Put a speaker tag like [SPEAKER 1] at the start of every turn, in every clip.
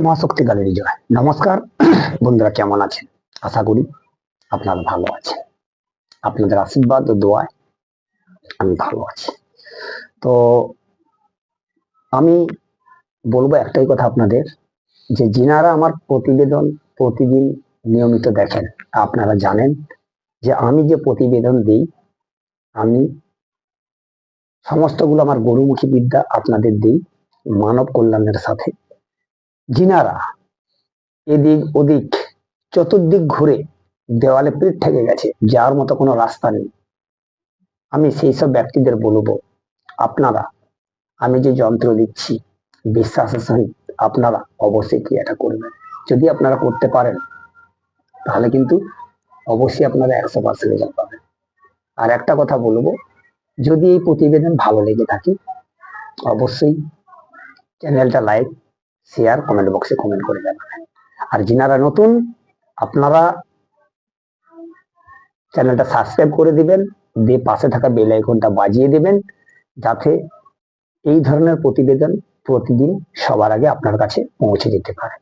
[SPEAKER 1] মহাশক্তি gallery জয়। নমস্কার, বন্ধুরা কেমন আছেন? আশা করি আপনারা ভালো আছেন। আপনাদের আশীর্বাদ ও দোয়ায় আমি ভালো আছি। তো আমি বলব একটাই কথা আপনাদের, যে যিনারা আমার প্রতিবেদন প্রতিদিন নিয়মিত দেখেন, আপনারা জানেন যে আমি যে প্রতিবেদন দিই, আমি সমস্তগুলো আমার গরুমুখী বিদ্যা আপনাদের দিই মানব কল্যাণের সাথে। যিনারা এদিক ওদিক চতুর্দিক ঘুরে দেওয়ালে পিঠ ঠেকে গেছে যাওয়ার মতো কোনো রাস্তা নেই। আমি সেই সব ব্যক্তিদের বলব, আপনারা, আমি যে যন্ত্র দিচ্ছি, বিশ্বাসের সহিত আপনারা অবশ্যই ক্রিয়াটা করবেন। যদি আপনারা করতে পারেন, তাহলে কিন্তু অবশ্যই আপনারা একশো পার্সেন্ট রেজাল্ট পাবেন। আর একটা কথা বলব, যদি এই প্রতিবেদন ভালো লেগে থাকে, অবশ্যই চ্যানেলটা লাইক শেয়ার কমেন্ট বক্সে কমেন্ট করে জানাবেন। আর যিনারা নতুন, আপনারা চ্যানেলটা সাবস্ক্রাইব করে দিবেন, দিয়ে পাশে থাকা বেল আইকনটা বাজিয়ে দিবেন, যাতে এই ধরনের প্রতিবেদন প্রতিদিন সবার আগে আপনার কাছে পৌঁছে যেতে পারে।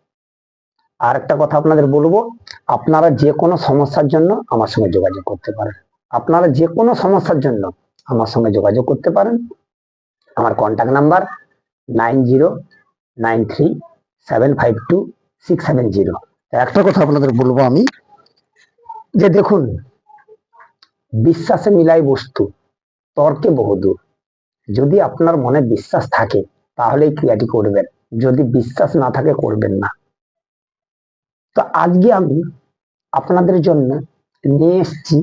[SPEAKER 1] আর একটা কথা আপনাদের বলব, আপনারা যে কোনো সমস্যার জন্য আমার সঙ্গে যোগাযোগ করতে পারেন। আপনারা যে কোনো সমস্যার জন্য আমার সঙ্গে যোগাযোগ করতে পারেন। আমার contact number nine zero nine three seven five two six seven zero. একটা কথা আপনাদের বলব আমি, যে দেখুন, বিশ্বাসে মিলাই বস্তু, তর্কে বহুদূর যদি আপনার মনে বিশ্বাস থাকে ক্রিয়াটি করবেন। যদি বিশ্বাস না থাকে, করবেন না। তো আজকে আমি আপনাদের জন্য নিয়ে এসেছি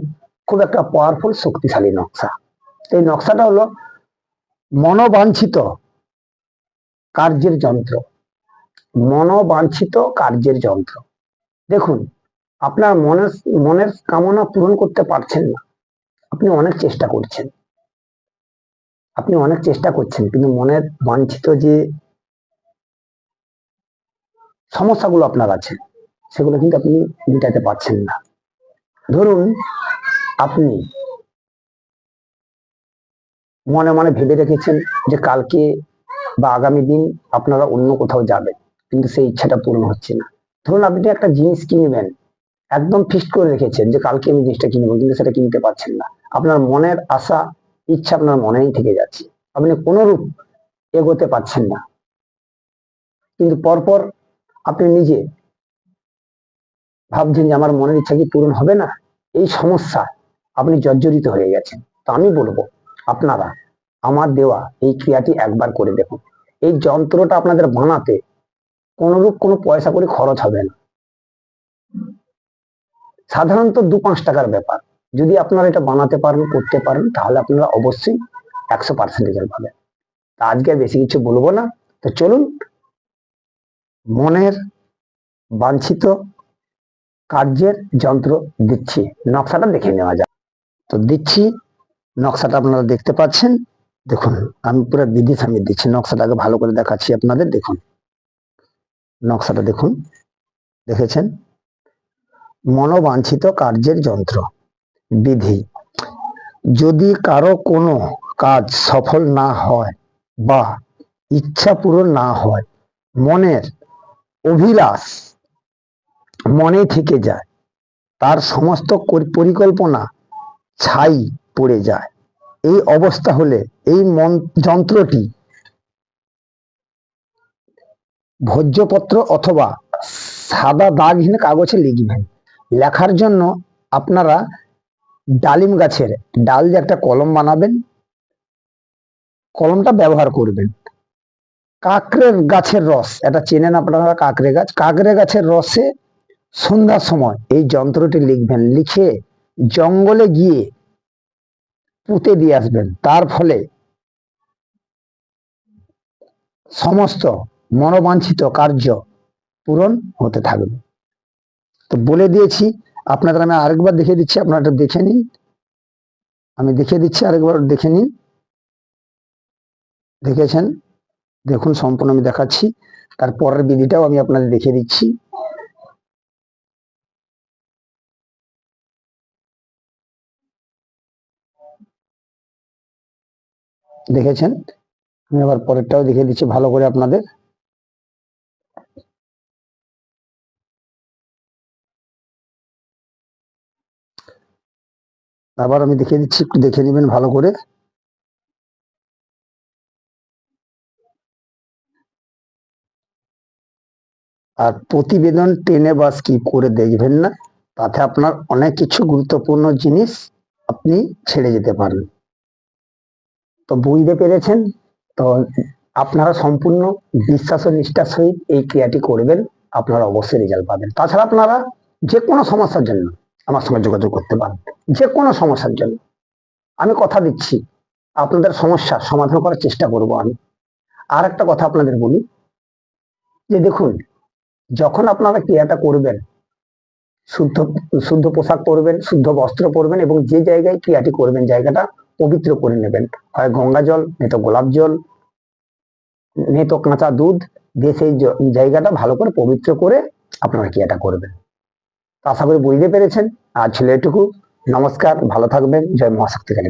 [SPEAKER 1] খুব একটা পাওয়ারফুল শক্তিশালী নকশা। এই নকশাটা হলো মনোবাঞ্ছিত কার্যের যন্ত্র। মনোবাঞ্ছিত কার্যের যন্ত্র। দেখুন, আপনার মনের মনের কামনা পূরণ করতে পারছেন না। আপনি অনেক চেষ্টা করছেন। আপনি অনেক চেষ্টা করছেন, কিন্তু মনের বাঞ্ছিত যে সমস্যাগুলো আপনার আছে, সেগুলো কিন্তু আপনি মেটাতে পারছেন না। ধরুন, আপনি মনে মনে ভেবে রেখেছেন যে কালকে বা আগামী দিন আপনারা অন্য কোথাও যাবেন, কিন্তু সেই ইচ্ছাটা পূরণ হচ্ছে না। ধরুন আপনি একটা জিনিস কিনবেন, একদম ফিক্সড করে রেখেছেন যে কালকে আমি জিনিসটা কিনবো, কিন্তু সেটা কিনতে পারছেন না। আপনার মনের আশা, ইচ্ছা আপনার মনেই থেকে যাচ্ছে। আপনি কোনোরূপ এগোতে পারছেন না। কিন্তু পরপর আপনি নিজে ভাবছেন যে আমার মনের ইচ্ছা কি পূরণ হবে না? এই সমস্যা আপনি জর্জরিত হয়ে গেছেন। তো আমি বলব, আপনারা আমার দেওয়া এই ক্রিয়াটি একবার করে দেখুন। এই যন্ত্রটা আপনাদের বানাতে কোনোরূপ কোনো পয়সা করে খরচ হবে না। সাধারণত দু পাঁচ টাকার ব্যাপার। যদি আপনারা এটা বানাতে পারেন, করতে পারেন, তাহলে আপনারা অবশ্যই একশো পার্সেন্ট রেজাল্ট পাবেন। তা আজকে বেশি কিছু বলব না। তো চলুন, মনের বাঞ্ছিত কার্যের যন্ত্র দিচ্ছি। নকশাটা দেখে নেওয়া যাক। তো দিচ্ছি, নকশাটা আপনারা দেখতে পাচ্ছেন। দেখুন, আমি পুরো বিধি আমি দিচ্ছি। নকশাটাকে ভালো করে দেখাচ্ছি আপনাদের, দেখুন। নকশাটা দেখুন, দেখেছেন? মনোবাঞ্ছিত কার্যের যন্ত্র। বিধি যদি কারও কোনো কাজ সফল না হয় বা ইচ্ছা পূরণ না হয়, মনের অভিলাষ মনে থেকে যায়। তার সমস্ত পরিকল্পনা ছাই পড়ে যায়। এই অবস্থা হলে এই মন, যন্ত্রটি ভোজ্যপত্র অথবা সাদা দাগহীন কাগজে লিখবেন। লেখার জন্য আপনারা ডালিম গাছের ডাল দিয়ে একটা কলম বানাবেন, কলমটা ব্যবহার করবেন। কাকরের গাছের রস, এটা চেনেন আপনারা কাকরে গাছ? কাকরে গাছের রসে সন্ধ্যার সময় এই যন্ত্রটি লিখবেন। লিখে জঙ্গলে গিয়ে পুঁতে দিয়ে আসবেন। তার ফলে সমস্ত মনোবাঞ্ছিত কার্য পূরণ হতে থাকবে। তো বলে দিয়েছি, আপনাদের আমি আরেকবার দেখে দিচ্ছি, আপনারা দেখে নিন। আমি দেখে দিচ্ছি, আরেকবার দেখে নিন। দেখেছেন? দেখুন, সম্পূর্ণ আমি দেখাচ্ছি। তারপরের বিধিটাও আমি আপনাদের দেখে দিচ্ছি। দেখেছেন? আমি আবার পরেরটাও দেখিয়ে দিচ্ছি ভালো করে আপনাদের। আবার আমি দেখিয়ে দিচ্ছি, একটু দেখে নেবেন ভালো করে। আর প্রতিবেদন টেনে বা স্কিপ করে দেখবেন না, তাতে আপনার অনেক কিছু গুরুত্বপূর্ণ জিনিস আপনি ছেড়ে যেতে পারেন। তো বুঝতে পেরেছেন? তো আপনারা সম্পূর্ণ বিশ্বাস ও নিষ্ঠার সহিত এই ক্রিয়াটি করবেন, আপনারা অবশ্যই রেজাল্ট পাবেন। তাছাড়া আপনারা যে কোনো সমস্যার জন্য আমার সঙ্গে যোগাযোগ করতে পারেন। যে কোনো সমস্যার জন্য। আমি কথা দিচ্ছি, আপনাদের সমস্যার সমাধান করার চেষ্টা করব আমি। আর একটা কথা আপনাদের বলি, যে দেখুন, যখন আপনারা ক্রিয়াটা করবেন, শুদ্ধ শুদ্ধ পোশাক পরবেন, শুদ্ধ বস্ত্র পরবেন এবং যে জায়গায় ক্রিয়াটি করবেন জায়গাটা পবিত্র করে নেবেন। হয় গঙ্গা জল নয়তো গোলাপ জল নয়তো কাঁচা দুধ, দিয়ে সেই জায়গাটা ভালো করে পবিত্র করে আপনারা ক্রিয়াটা করবেন। আশা করি বুঝতে পেরেছেন। আর ছিল এটুকু নমস্কার, ভালো থাকবেন। জয় মহাশক্তিকালী।